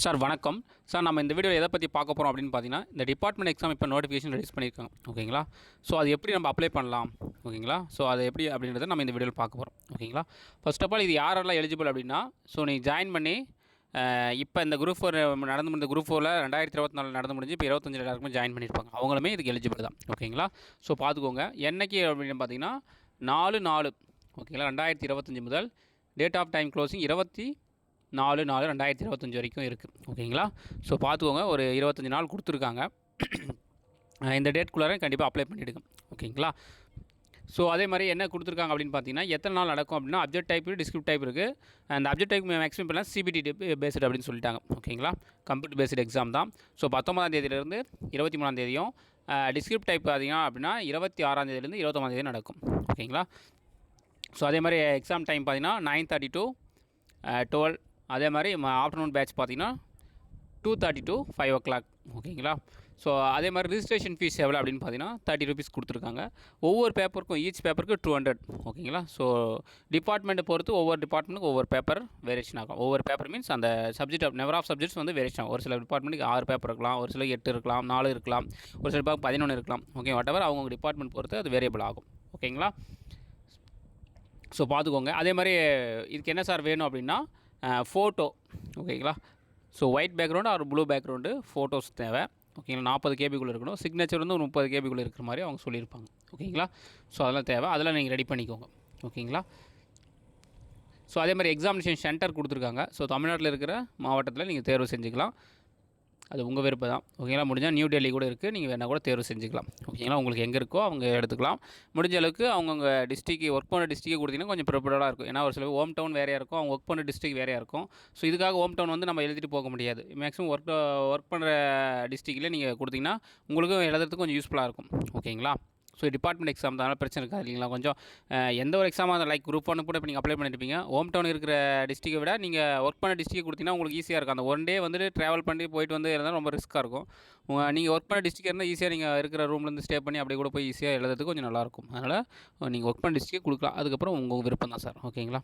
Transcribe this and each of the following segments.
Sir வணக்கம். Sir நம்ம இந்த வீடியோவில் எதை பற்றி பார்க்க போகிறோம் அப்படின்னு பார்த்தீங்கன்னா இந்த டிபார்ட்மெண்ட் எக்ஸாம் இப்போ நோட்டிஃபிகேஷன் ரிலீஸ் பண்ணியிருக்காங்க. ஓகேங்களா? ஸோ அது எப்படி நம்ம அப்ளை பண்ணலாம்? ஓகேங்களா? ஸோ அது எப்படி அப்படின்றத நம்ம இந்த வீடியோவில் பார்க்க போகிறோம் ஓகேங்களா? ஃபர்ஸ்ட் ஆஃப் ஆல் இது யாரெல்லாம் எலிஜிபிள் அப்படின்னா ஸோ நீ ஜாயின் பண்ணி இப்போ இந்த குரூப் ஃபோர் நடந்து முடிஞ்ச குரூப் ஃபோரில் ரெண்டாயிரத்தி இருபத்தி நாலு நடந்து முடிஞ்சு இப்போ இருபத்தஞ்சு எல்லாருக்குமே ஜாயின் பண்ணியிருப்பாங்க. அவங்களுமே இதுக்கு எலிஜிபிள் தான். ஓகேங்களா? ஸோ பார்த்துக்கோங்க என்னைக்கு அப்படின்னு பார்த்தீங்கன்னா நாலு நாலு. ஓகேங்களா? ரெண்டாயிரத்தி இருபத்தஞ்சி முதல் டேட் ஆஃப் டைம் க்ளோசிங் இருபத்தி நாலு நாலு ரெண்டாயிரத்தி இருபத்தஞ்சி வரைக்கும் இருக்குது ஓகேங்களா? ஸோ பார்த்துக்கோங்க. ஒரு இருபத்தஞ்சி நாள் கொடுத்துருக்காங்க. இந்த டேட்குள்ளார கண்டிப்பாக அப்ளை பண்ணிவிடுங்க ஓகேங்களா? ஸோ அதே மாதிரி என்ன கொடுத்துருக்காங்க அப்படின்னு பார்த்தீங்கன்னா எத்தனை நாள் நடக்கும் அப்படின்னா அப்ஜெக்ட் டைப் டிஸ்கிரிப்ட் டைப் இருக்குது அந்த அப்ஜெக்ட் டைப் மேக்ஸிமம் பண்ணலாம் சிபிடி பேஸ்டு அப்படின்னு சொல்லிட்டாங்க. ஓகேங்களா? கம்ப்யூட்டர் பேஸ்டு எக்ஸாம் தான். ஸோ பத்தொம்பதாம் தேதியிலேருந்து இருபத்தி மூணாம் தேதியும் டிஸ்கிரிப்ட் டைப் பார்த்தீங்கன்னா அப்படின்னா இருபத்தி ஆறாம் தேதியிலேருந்து இருபத்தொம்பதாம் தேதி நடக்கும். ஓகேங்களா? ஸோ அதே மாதிரி எக்ஸாம் டைம் பார்த்தீங்கன்னா நைன் தேர்ட்டி டு டுவெல் அதே மாதிரி ஆஃப்டர்நூன் பேட்ச் பார்த்தீங்கன்னா two thirty to five o'clock ஓகேங்களா ஸோ அதே மாதிரி ரிஜிஸ்ட்ரேஷன் ஃபீஸ் எவ்வளோ அப்படின்னு பார்த்தீங்கன்னா தேர்ட்டி ருபீஸ் கொடுத்துருக்காங்க. ஒவ்வொரு பேப்பருக்கும் ஈச் பேப்பருக்கு டூ ஹண்ட்ரட் ஓகேங்களா ஸோ டிபார்ட்மெண்ட்டை பொறுத்து ஒவ்வொரு டிபார்ட்மெண்ட்டுக்கு ஒவ்வொரு பேப்பர் வேரியேஷன் ஆகும். ஒவ்வொரு பேப்பர் மீன்ஸ் அந்த subject of never of subjects வந்து வேரியேஷன் ஆகும். ஒரு சில டிபார்ட்மெண்ட்டுக்கு ஆறு பேப்பர் இருக்கலாம் ஒரு சில எட்டு இருக்கலாம் நாலு இருக்கலாம் ஒரு சில பேப்பர் பதினொன்று இருக்கலாம் ஓகே வாட் எவர் அவங்க டிபார்ட்மெண்ட் பொறுத்து அது வேரியபிள் ஆகும் ஓகேங்களா ஸோ பார்த்துக்கோங்க. அதே மாதிரி இதுக்கு என்ன சார் வேணும் அப்படின்னா ஃபோட்டோ ஓகேங்களா so white background or blue background photos தேவை. ஓகேங்களா நாற்பது கேபிக்குள்ளே இருக்கணும். சிக்னேச்சர் வந்து ஒரு முப்பது கேபிக்குள்ளே இருக்கிற மாதிரி அவங்க சொல்லியிருப்பாங்க. ஓகேங்களா ஸோ அதெல்லாம் தேவை. அதெல்லாம் நீங்கள் ரெடி பண்ணிக்கோங்க. ஓகேங்களா ஸோ அதே மாதிரி எக்ஸாமினேஷன் சென்டர் கொடுத்துருக்காங்க. ஸோ தமிழ்நாட்டில் இருக்கிற மாவட்டத்தில் நீங்கள் தேர்வு செஞ்சுக்கலாம். அது உங்கள் விருப்பம் தான். ஓகேங்களா? முடிஞ்சால் நியூ டெல்லி கூட இருக்குது நீங்கள் வேணால் கூட தேர்வு செஞ்சுக்கலாம். ஓகேங்களா? உங்களுக்கு எங்கே இருக்கோ அவங்க எடுத்துக்கலாம். முடிஞ்ச அளவுக்கு அவங்கவுங்க டிஸ்ட்ரிக்கு ஒர்க் பண்ண டிஸ்ட்ரிக்ட் கொடுத்தீங்கன்னா கொஞ்சம் ப்ரிப்பேர்டாக இருக்கும். ஏன்னா ஒரு சில ஹோம் டவுன் வேறையாக இருக்கும். அவங்க ஒர்க் பண்ணுற டிஸ்ட்ரிக் வேறையாக இருக்கும். ஸோ இதுக்காக ஹோம் டவுன் வந்து நம்ம எழுதிட்டு போக முடியாது. மேக்ஸிமம் ஒர்க் ஒர்க் பண்ணுற டிஸ்ட்ரிக்டில் நீங்கள் கொடுத்தீங்கன்னா உங்களுக்கும் எழுதுறதுக்கு கொஞ்சம் யூஸ்ஃபுல்லாக இருக்கும். ஓகேங்களா? ஸோ டிபார்ட்மெண்ட் எக்ஸாம் தான் பிரச்சனை இருக்காது இல்லைங்களா? கொஞ்சம் எந்த ஒரு எக்ஸாமாக இருந்தாலும் லைக் குரூப் ஒன்று கூட இப்போ நீங்கள் அப்ளை பண்ணியிருப்பீங்க ஹோம் டவுன் இருக்கிற டிஸ்ட்ரிக்டை விட நீங்கள் ஒர்க் பண்ண டிஸ்ட்ரிக் கொடுத்தீங்கன்னா உங்களுக்கு ஈஸியாக இருக்கும். அந்த ஒன் டே வந்துட்டு ட்ராவல் பண்ணி போயிட்டு வந்து இருந்தால் ரொம்ப ரிஸ்க்காக இருக்கும். நீங்கள் ஒர்க் பண்ண டிஸ்ட்ரிக் இருந்தால் ஈஸியாக நீங்கள் இருக்கிற ரூம்லேருந்து ஸ்டே பண்ணி அப்படியே கூட போய் ஈஸியாக எழுதுறதுக்கு கொஞ்சம் நல்லாயிருக்கும் அதனால் நீங்கள் ஒர்க் பண்ண டிஸ்ட்ரிக்கே கொடுக்கலாம். அதுக்கப்புறம் உங்கள் விருப்பம் தான் சார் ஓகேங்களா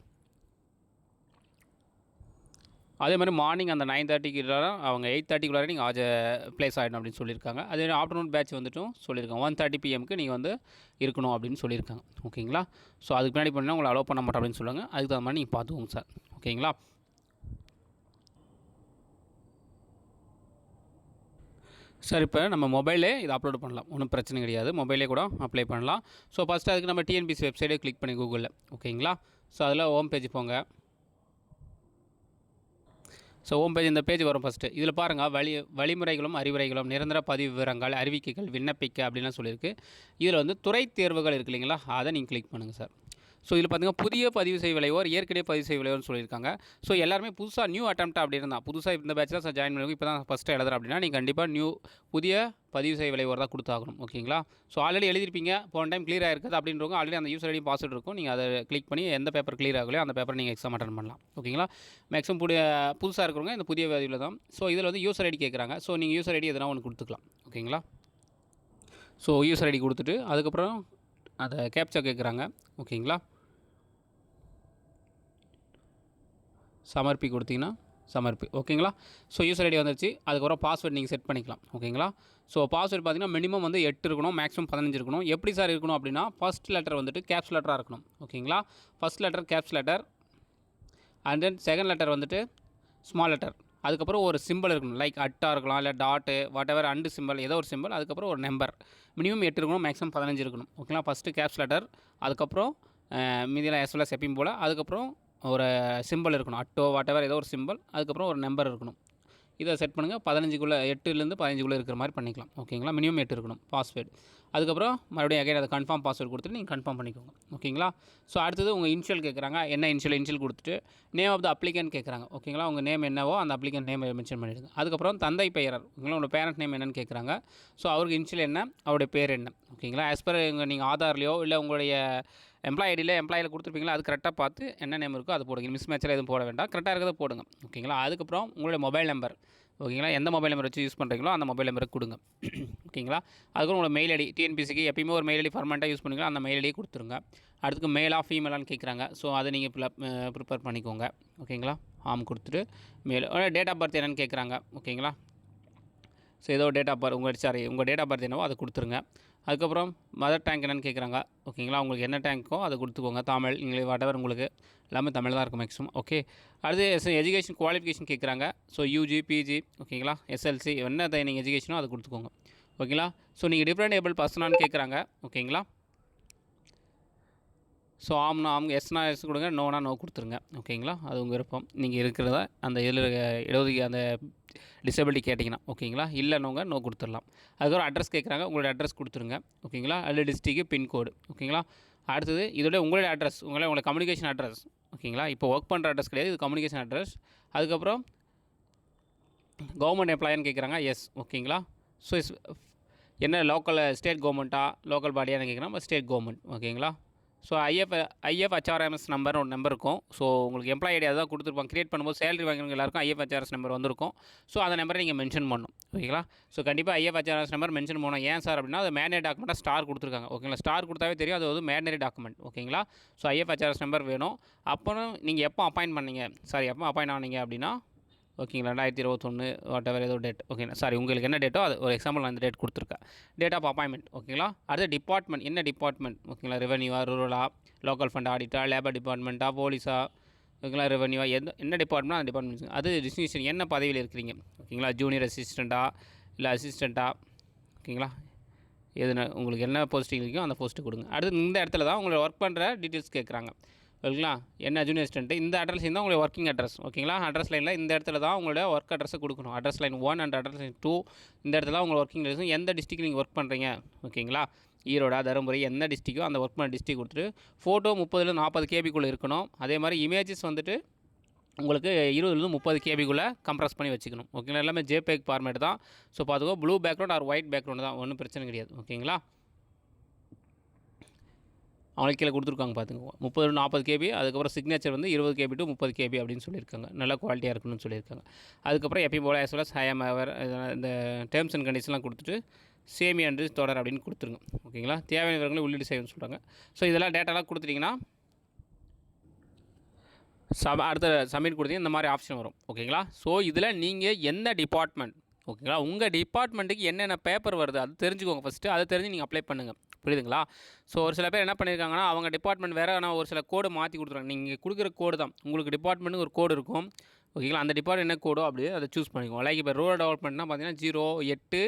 அதே மாதிரி மார்னிங் அந்த நைன் தேர்ட்டிக்கு அவங்க எயிட் தேர்ட்டிக்குள்ளார நீங்கள் ஆஜ ப்ளேஸ் ஆகிடணும் அப்படின்னு சொல்லியிருக்காங்க. அதே மாதிரி ஆஃப்டர்நூன் பேட்ச் வந்துட்டும் சொல்லியிருக்காங்க. ஒன் தேர்ட்டி பிஎம்க்கு நீங்கள் வந்து இருக்கணும் அப்படின்னு சொல்லியிருக்காங்க. ஓகேங்களா? ஸோ அதுக்கு பின்னாடி பண்ணால் உங்களை அலோவ் பண்ண மாட்டோம் அப்படின்னு சொல்லுங்கள் அதுக்கு தகுந்த மாதிரி நீங்கள் பார்த்துக்கோங்க சார். ஓகேங்களா? சார் இப்போ நம்ம மொபைலே இதை அப்லோட் பண்ணலாம். ஒன்றும் பிரச்சனை கிடையாது. மொபைலே கூட அப்ளை பண்ணலாம். ஸோ ஃபஸ்ட்டு அதுக்கு நம்ம டிஎன்பிசி வெப்சைட்டே கிளிக் பண்ணி கூகுளில் ஓகேங்களா? ஸோ அதில் ஹோம் பேஜ் போங்க. ஸோ ஹோம் பேஜ் இந்த பேஜ் வரும் ஃபஸ்ட்டு இதில் பாருங்கள் வழி வழிமுறைகளும் அறிவுரைகளும் நிரந்தர பதிவு விவரங்கள் அறிவிக்கைகள் விண்ணப்பிக்க அப்படின்லாம் சொல்லியிருக்கு. இதில் வந்து துறை தேர்வுகள் இருக்கு இல்லைங்களா? அதை நீங்கள் கிளிக் பண்ணுங்கள் சார் ஸோ இதில் பார்த்தீங்கன்னா புதிய பதிவு செய்ய விளைவோர் ஏற்கனவே பதிவு செய்ய விளைவோர்னு சொல்லியிருக்காங்க. ஸோ எல்லாருமே புதுசாக நியூ அட்டம்ப்ட் அப்படி இருந்தால் புதுசாக இந்த பேட்ச் தான் ஜாயின் பண்ணி இப்போ தான் ஃபஸ்ட்டு எழுதுறேன் அப்படின்னா நீங்கள் கண்டிப்பாக நியூ புதிய பதிவு செய்ய விளைவோர் தான் கொடுத்தாகணும் ஓகேங்களா? ஸோ ஆல்ரெடி எழுதிருப்பீங்க போன டைம் கிளியர் ஆயிருக்குது அப்படின்றவங்க ஆல்ரெடி அந்த யூஸ் ஐடி பாஸ்வேர்ட் இருக்கும். நீங்கள் அதை கிளிக் பண்ணி எந்த பேப்பர் கிளியர் ஆகலையோ அந்த பேப்பர் நீங்கள் எக்ஸாம் அட்டன் பண்ணலாம். ஓகேங்களா? மேக்ஸிமம் புதிய புதுசாக இருக்கிறவங்க இந்த புதிய பதிவில் தான். ஸோ இதில் வந்து யூசர் ஐடி கேட்குறாங்க ஸோ நீங்கள் யூசர் ஐடி எதனா ஒன்று கொடுத்துக்கலாம். ஓகேங்களா? ஸோ யூசர் ஐடி கொடுத்துட்டு அதுக்கப்புறம் அதை கேப்சா கேட்குறாங்க ஓகேங்களா? சமர்ப்பி கொடுத்தீங்கன்னா சமர்ப்பி. ஓகேங்களா? ஸோ யூசர் ஐடி வந்துருச்சு. அதுக்கப்புறம் பாஸ்வேர்ட் நீங்கள் செட் பண்ணிக்கலாம். ஓகேங்களா? ஸோ பாஸ்வேர்ட் பார்த்தீங்கன்னா மினிமம் வந்து எட்டு இருக்கணும் மேக்ஸிமம் பதினஞ்சு இருக்கணும். எப்படி சார் இருக்கணும் அப்படின்னா ஃபஸ்ட் லெட்டர் வந்துட்டு கேப்ஸ் லெட்டராக இருக்கணும். ஓகேங்களா? First letter caps letter and then second letter வந்துட்டு ஸ்மால் லெட்டர் அதுக்கப்புறம் ஒரு சிம்பிள் இருக்கணும். லைக் அட்டாக இருக்கலாம் இல்லை dot whatever and simple ஏதோ ஒரு சிம்பிள் அதுக்கப்புறம் ஒரு நம்பர் மினிமம் எட்டு இருக்கணும் மேக்ஸிமம் பதினஞ்சு இருக்கணும். ஓகேங்களா ஃபஸ்ட்டு கேப்ஸ் லெட்டர் அதுக்கப்புறம் அஹ், மீதியெல்லாம் எஸ் எல்லாம் எப்பயும் போல் அதுக்கப்புறம் ஒரு சிம்பிள் இருக்கணும். அட்டோ வாட் எவர் ஏதோ ஒரு சிம்பிள் அதுக்கப்புறம் ஒரு நம்பர் இருக்கணும். இதை செட் பண்ணுங்கள் பதினஞ்சுக்குள்ளே எட்டுலேருந்து பதினஞ்சுக்குள்ளே இருக்கிற மாதிரி பண்ணிக்கலாம். ஓகேங்களா? மினிமம் எட்டு இருக்கணும் பாஸ்வேர்டு அதுக்கப்புறம் மறுபடியும் அகைன் அதை கன்ஃபார்ம் பாஸ்வேர்டு கொடுத்துட்டு நீங்கள் கன்ஃபார்ம் பண்ணிக்கோங்க. ஓகேங்களா? ஸோ அடுத்தது உங்கள் இன்ஷியல் கேட்குறாங்க என்ன இன்ஷியல் இன்ஷியல் கொடுத்துட்டு நேம் ஆஃப் த அப்ளிகன் கேட்குறாங்க ஓகேங்களா? உங்கள் நேம் என்னவோ அந்த அப்ளிகன் நேம் மென்ஷன் பண்ணிடுங்க. அதுக்கப்புறம் தந்தை பெயர் ஓகேங்களா? உங்களோட பேரண்ட் நேம் என்னன்னு கேட்குறாங்க ஸோ அவருக்கு இன்ஷியல் என்ன? அவருடைய பேர் என்ன? ஓகேங்களா? ஆஸ் பர் நீங்கள் ஆதார்லையோ இல்லை உங்களுடைய எம்ப்ளாய் ஐடியில் எம்ப்ளாயில் கொடுத்துருப்பீங்களா அது கரெக்டாக பார்த்து என்ன நேம் இருக்கோ அது போடுங்க. மிஸ் மேட்சில் எதுவும் போட வேண்டாம். கரெக்டாக இருக்கிறத போடுங்க. ஓகேங்களா அதுக்கப்புறம் உங்களுடைய மொபைல் நம்பர் ஓகேங்களா எந்த மொபைல் நம்பர் வச்சு யூஸ் பண்ணுறீங்களோ அந்த மொபைல் நம்பரை கொடுங்க. ஓகேங்களா அதுக்கப்புறம் உங்களோட மெயில் ஐடி டிஎன்பிசிக்கு எப்பயுமே ஒரு மெயில் ஐடி ஃபார்மெண்ட்டாக யூஸ் பண்ணிக்கலாம் அந்த மெயில் ஐடியை கொடுத்துருங்க. அடுத்துக்கு மேலாக ஃபீமேலான்னு கேட்குறாங்க. ஸோ அதை நீங்கள் ப்ரிப்பேர் பண்ணிக்கோங்க. ஓகேங்களா ஆம் கொடுத்துட்டு மேல் டேட் ஆஃப் பர்த் என்னன்னு கேட்குறாங்க. ஓகேங்களா ஸோ ஏதோ டேட் ஆஃப் பர்த் உங்கள் சாரி உங்கள் டேட் ஆஃப் பர்த் என்னவோ அதை கொடுத்துருங்க. அதுக்கப்புறம் மதர் டேங்க் என்னென்னு கேட்குறாங்க. ஓகேங்களா? உங்களுக்கு என்ன டேங்க்கோ அதை கொடுத்துக்கோங்க. தமிழ் இங்கிலீஷ் வாட்டவர் உங்களுக்கு எல்லாமே தமிழ் தான் இருக்கும் மேக்ஸிமம் ஓகே அடுத்து எஜுகேஷன் குவாலிஃபிகேஷன் கேட்குறாங்க. ஸோ யூஜி பிஜி ஓகேங்களா? எஸ்எல்சி என்ன நீங்கள் எஜுகேஷனோ அதை கொடுத்துக்கோங்க. ஓகேங்களா? ஸோ நீங்கள் டிஃப்ரெண்ட் ஏபிள் பர்சனான்னு கேட்குறாங்க. ஓகேங்களா? ஸோ ஆம்னா ஆம் எஸ்னா எஸ் கொடுங்க நோனா நோ கொடுத்துருங்க. ஓகேங்களா? அது உங்கள் விருப்பம். நீங்கள் இருக்கிறத அந்த இதில் இடஒதுக்கி அந்த டிசபிலிட்டி கேட்டிங்கன்னா ஓகேங்களா? இல்லைன்னவங்க நோ கொடுத்துடலாம். அதுக்கப்புறம் அட்ரஸ் கேட்குறாங்க உங்களோட அட்ரஸ் கொடுத்துருங்க. ஓகேங்களா? அதில் டிஸ்ட்ரிக்கு பின்கோடு ஓகேங்களா? அடுத்தது இதோட உங்களுடைய அட்ரஸ் உங்களை உங்களை கம்யூனிகேஷன் அட்ரஸ் ஓகேங்களா? இப்போ ஒர்க் பண்ணுற அட்ரஸ் கிடையாது இது கம்யூனிகேஷன் அட்ரஸ் அதுக்கப்புறம் கவர்மெண்ட் எம்ப்ளாயின்னு கேட்குறாங்க எஸ் ஓகேங்களா? ஸோ என்ன லோக்கல் ஸ்டேட் கவர்மெண்ட்டா லோக்கல் பாடியான்னு கேட்குறோம் ஸ்டேட் கவர்மெண்ட் ஓகேங்களா? So IF IF HRMS number ஒரு நம்பர் இருக்கும். ஸோ உங்களுக்கு எம்ப்ளாய் ஐடி அதான் கொடுத்துருப்பாங்க. கிரியேட் பண்ணும்போது சேலரி வாங்குறவங்க எல்லாருக்கும் ஐஎஃப் ஹச்ஆர்எஸ் நம்பர் வந்திருக்கும். ஸோ அந்த நம்பரை நீங்கள் மென்ஷன் பண்ணணும். ஓகேங்களா? ஸோ கண்டிப்பாக ஐஎஃப் ஹச்ஆர்எஸ் நம்பர் மென்ஷன் பண்ணணும். ஏன் சார் அப்படின்னா அது மேனரி டாக்குமெண்ட்டாக ஸ்டார் கொடுத்துருக்காங்க. ஓகேங்களா? ஸ்டார் கொடுத்தாவே தெரியும். அது வந்து மேனரி டாக்குமெண்ட் ஓகேங்களா? ஸோ ஐஎஃப் ஹச்ஆர்எஸ் நம்பர் வேணும். அப்புறம் நீங்கள் எப்போ அப்பாயின்ட் பண்ணீங்க? சாரி எப்போ அப்பாயின்ட் ஆனீங்க அப்படின்னா ஓகேங்களா? ரெண்டாயிரத்தி இருபத்தொன்று வாட் எவர் ஏதோ டேட் ஓகேங்களா? சாரி உங்களுக்கு என்ன டேட்டோ அது ஒரு எக்ஸாம்பிள் நான் இந்த டேட் கொடுத்துருக்கேன். டேட் ஆஃப் அப்பாயின்மெண்ட் ஓகேங்களா? அடுத்து டிபார்ட்மெண்ட் என்ன டிபார்ட்மெண்ட் ஓகேங்களா? ரெவன்யூவா ரூரலா லோக்கல் ஃபண்ட் ஆடிட்டா லேபர் டிபார்ட்மெண்ட்டா போலீஸா ஓகேங்களா? ரெவன்யூவா எந்த என்ன டிபார்ட்மெண்ட் அந்த டிபார்ட்மெண்ட் அது டிஸ்டிங்ஷன் என்ன பதவியில் இருக்கிறீங்க? ஓகேங்களா? ஜூனியர் அசிஸ்டண்ட்டா இல்லை அசிஸ்டண்ட்டா ஓகேங்களா? எதுனா உங்களுக்கு என்ன போஸ்டிங் இருக்கோ அந்த போஸ்ட்டு கொடுங்க. அடுத்து இந்த இடத்துல தான் உங்களை ஒர்க் பண்ணுற டீட்டெயில்ஸ் கேட்குறாங்க ஓகேங்களா என்ன ஜூனியர் அசிஸ்டன்ட்டு இந்த அட்ரஸ் தான் உங்களுடைய ஒர்க்கிங் அட்ரஸ் ஓகேங்களா அட்ரஸ் லைனில் இந்த இடத்துல தான் உங்களோட ஒர்க் அட்ரஸை கொடுக்கணும். Address line one and address line two இந்த இடத்துல தான் உங்களோட ஒர்க்கிங் அட்ரஸ் எந்த டிஸ்ட்ரிக்ட் நீங்கள் ஒர்க் பண்ணுறீங்க ஓகேங்களா ஈரோடா தருமபுரி எந்த டிஸ்ட்ரிக்கோ அந்த ஒர்க் பண்ண டிஸ்ட்ரிக் கொடுத்துட்டு ஃபோட்டோ முப்பதுல நாற்பது கேபிக்குள்ளே இருக்கணும். அதே மாதிரி இமேஜஸ் வந்துட்டு உங்களுக்கு இருபதுலேருந்து முப்பது கேபிக்குள்ளே கம்ப்ரஸ் பண்ணி வச்சுக்கணும். ஓகேங்களா எல்லாமே ஜேபேக் ஃபார்மேட் தான். ஸோ பார்த்துக்கோ blue background or white background தான். ஒன்றும் பிரச்சனை கிடையாது. ஓகேங்களா அவங்களுக்கு கீழே கொடுத்துருக்காங்க பார்த்துங்க முப்பது நாற்பது கேபி அதுக்கப்புறம் சிக்னேச்சர் வந்து இருபது கேபி டு முப்பது கேபி அப்படின்னு சொல்லியிருக்காங்க. நல்லா குவாலிட்டியாக இருக்கணும்னு சொல்லியிருக்காங்க. அதுக்கப்புறம் எப்பயும் போல் ஆஸ் வெல் அஸ் ஹையம் அவர் இந்த டேர்ம்ஸ் அண்ட் கண்டிஷன்லாம் கொடுத்துட்டு சேமி அண்டு தொடர் அப்படின்னு கொடுத்துருங்க. ஓகேங்களா? தேவையான விவரங்களை உள்ளீடு செய்யணும்னு சொல்கிறாங்க ஸோ இதெல்லாம் டேட்டாலாம் கொடுத்துட்டிங்கன்னா சம அடுத்த சப்மிட் கொடுத்தீங்க இந்த மாதிரி ஆப்ஷன் வரும். ஓகேங்களா? ஸோ இதில் நீங்கள் எந்த டிபார்ட்மெண்ட் ஓகேங்களா? உங்கள் டிபார்ட்மெண்ட்டுக்கு என்னென்ன பேப்பர் வருது அது தெரிஞ்சுக்கோங்க ஃபஸ்ட்டு அதை தெரிஞ்சு நீங்கள் அப்ளை பண்ணுங்கள் புரியுதுங்களா? ஸோ ஒரு சில பேர் என்ன பண்ணியிருக்காங்கன்னா அவங்க டிபார்ட்மெண்ட் வேறு ஆனால் ஒரு சில கோடு மாற்றி கொடுத்துருவாங்க. நீங்கள் கொடுக்குற கோடு தான். உங்களுக்கு டிபார்ட்மெண்ட்டுக்கு ஒரு கோடு இருக்கும். ஓகேங்களா அந்த டிபார்ட்மெண்ட் என்ன கோடோ அப்படியே அதை சூஸ் பண்ணிக்கோங்க. லைக் இப்போ ரூரல் டெவலப்மெண்ட்னா பார்த்தீங்கன்னா ஜீரோ எட்டு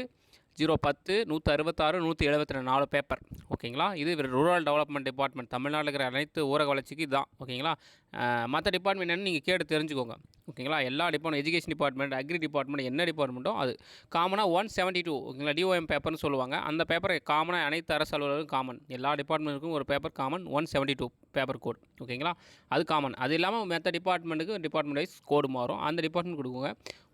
ஜீரோ பத்து நூற்றி அறுபத்தாறு நூற்றி எழுபத்தி ரெண்டு நாலு பேப்பர் ஓகேங்களா? இது ரூரல் டெவலப்மெண்ட் டிபார்ட்மெண்ட் தமிழ்நாட்டில் இருக்கிற அனைத்து ஊரக வளர்ச்சிக்கு இதுதான் ஓகேங்களா? மற்ற டிபார்ட்மெண்ட் என்னன்னு நீங்கள் கேட்டு தெரிஞ்சுக்கோங்க. ஓகேங்களா? எல்லா department education department agri department என்ன டிபார்ட்மெண்ட்டோ அது. காமனாக ஒன் செவன்ட்டி டூ ஓகேங்களா? டிஓஎம் பேப்பர்னு சொல்லுவாங்க. அந்த பேப்பரை காமனாக அனைத்து அரசு அலுவலர்களும் காமன் எல்லா டிபார்ட்மெண்ட்டுக்கும் ஒரு paper common one seventy two paper code ஓகேங்களா? அது காமன் அது இல்லாமல் மற்ற டிபார்ட்மெண்ட்டுக்கு டிபார்ட்மெண்ட் வைஸ் கோடு மாறும். அந்த டிபார்ட்மெண்ட் கொடுக்குங்க.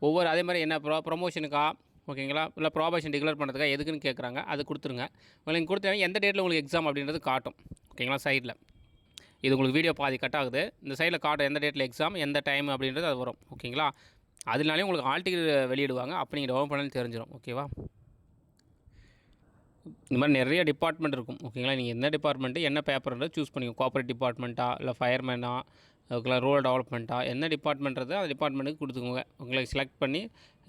ஒவ்வொரு அதே மாதிரி என்ன ப்ரோ ப்ரொமோஷனுக்காக ஓகேங்களா? இல்லை ப்ராபேஷன் டிக்ளேர் பண்ணுறதுக்காக எதுக்குன்னு கேட்குறாங்க. அது கொடுத்துருங்க. உங்களுக்கு கொடுத்தவங்க எந்த டேட்டில் உங்களுக்கு எக்ஸாம் அப்படின்றது காட்டும். ஓகேங்களா சைடில் இது உங்களுக்கு வீடியோ பாதி கட் ஆகுது. இந்த சைடில் காட்டும் எந்த டேட்டில் எக்ஸாம் எந்த டைம் அப்படின்றது அது வரும். ஓகேங்களா? அதனாலே உங்களுக்கு ஆல் டிக்கெட் வெளியிடுவாங்க. அப்போ நீங்கள் டவுன் பண்ணாலும் தெரிஞ்சிடும் ஓகேவா? இந்த மாதிரி நிறைய டிபார்ட்மெண்ட் இருக்கும். ஓகேங்களா? நீங்கள் எந்த டிபார்ட்மெண்ட்டு என்ன பேப்பர்ன்றது சூஸ் பண்ணிக்கோ கோஆப்ரேட் டிபார்ட்மெண்ட்டா இல்லை ஃபயர்மேனா ஓகேங்களா ரூரல் டெவலப்மெண்ட்டாக என்ன டிபார்ட்மெண்ட்றது அந்த டிபார்ட்மெண்ட்டுக்கு கொடுத்துக்கோங்க. உங்களுக்கு செலக்ட் பண்ணி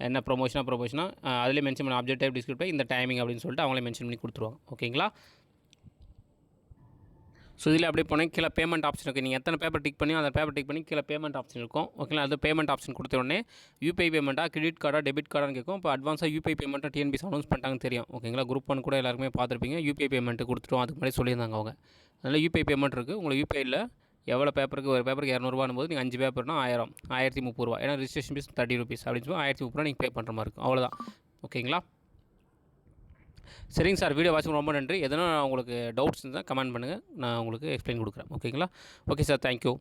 என்ன ப்ரொமோஷனாக ப்ரொமோஷனாக அதிலே மென்ஷன் பண்ண ஆப்ஜெக்டிவ் டிஸ்கிரிப்டிவ் இந்த டைமிங் அப்படின்னு சொல்லிட்டு அவங்களே மென்ஷன் பண்ணி கொடுத்துருவாங்க. ஓகேங்களா ஸோ இதில் அப்படியே போனால் கீழே பேமெண்ட் ஆப்ஷன் இருக்குது நீங்கள் எத்தனை பேப்பர் டிக் பண்ணி அந்த பேப்பர் டிக் பண்ணி கீழே பேமெண்ட் ஆப்ஷன் இருக்கும். ஓகேங்களா அது பேமெண்ட் ஆப்ஷன் கொடுத்த உடனே யூபிஐ பேமெண்ட்டாக கிரெடிட் கார்டா டெபிட் கார்டான்னு கேட்கும். இப்போ அட்வான்ஸாக யூபிஐ பேமெண்ட்டாக டிஎன்பிஸ் அனௌன்ஸ் பண்ணிட்டாங்கன்னு தெரியும். ஓகேங்களா குரூப் ஒன் கூட எல்லாருமே பார்த்துருப்பீங்க. யூபிஐ பேமெண்ட்டு கொடுத்துருவோம். அதுக்கு முன்னாடி சொல்லியிருந்தாங்க அவங்க. அதனால் யூபிஐ பேமெண்ட் இருக்குது உங்களுக்கு யூபிஐயில் எவ்வளோ பேப்பருக்கு ஒரு பேப்பருக்கு இரநூறுபான்னு போது நீங்கள் அஞ்சு பேப்பர்னா ஆயிரம் ஆயிரத்தி முப்பது ரூபா. ஏன்னா ரிஜிஸ்ட்ரேஷன் ஃபீஸ் தேர்ட்டி ருபீஸ் அப்படின்னு சொல்லி ஆயிரத்தி முப்பது ரூபா நீங்கள் பே பண்ணுற மாதிரி இருக்கும். அவ்வளோதான் ஓகேங்களா? சரிங்க சார். வீடியோ வாட்சிங் ரொம்ப நன்றி. எதனா உங்களுக்கு டவுட்ஸ் இருந்தால் கமெண்ட் பண்ணுங்கள் நான் உங்களுக்கு எக்ஸ்பிளைன் கொடுக்குறேன். ஓகேங்களா? Okay sir. தேங்க்யூ